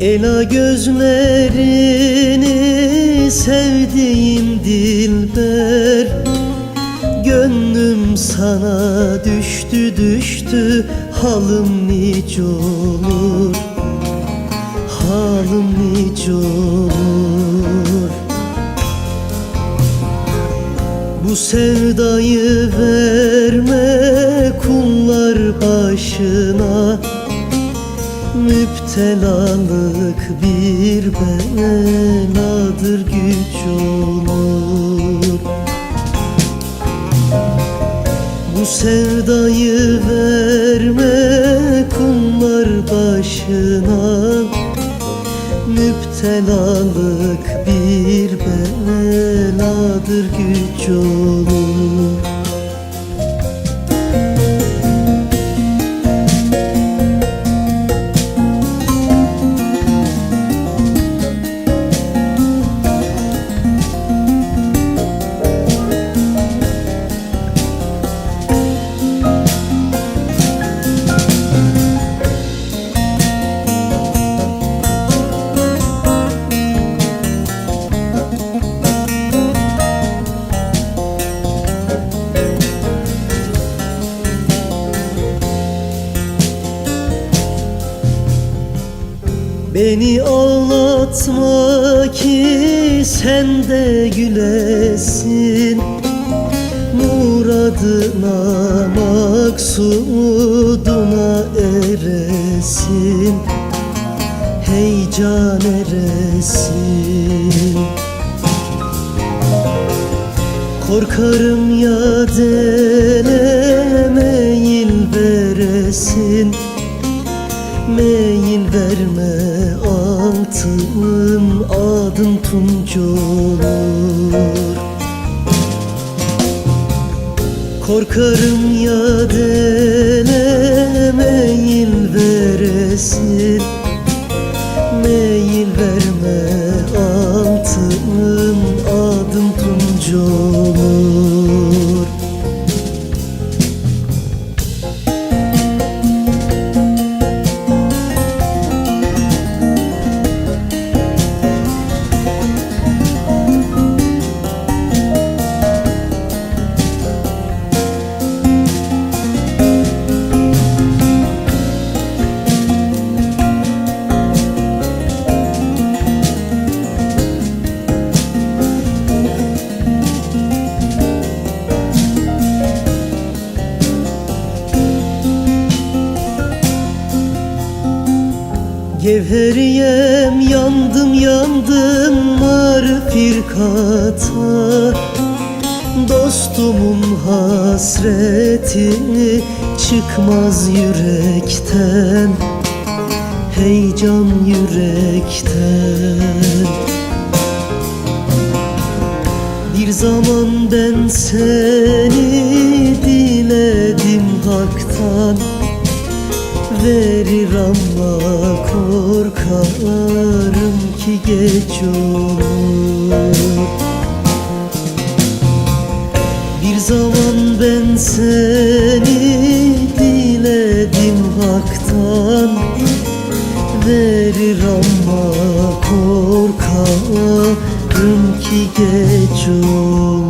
Ela gözlerini sevdiğim dilber. Gönlüm sana düştü düştü halım nice olur. Halım nice olur. Bu sevdayı verme kullar başına Müptelalık bir beladır güç olur. Bu sevdayı verme kullar başına. Müptelalık bir beladır güç olur Beni ağlatma ki sen de gülesin. Muradına maksuduna eresin. Heyecan eresin. Korkarım ya dele meyil veresin. Meyil verme altın adın tunç olur. Korkarım ya dele veresin. Meyil verme altın adın tunç olur Gevheriyem yandım yandım marifirkata Dostumun hasretini çıkmaz yürekten Heyecan yürekten. Bir zaman ben seni diledim haktan verir ama korkarım ki geç olur. Bir zaman ben seni diledim haktan Verir ama korkarım ki geç olur.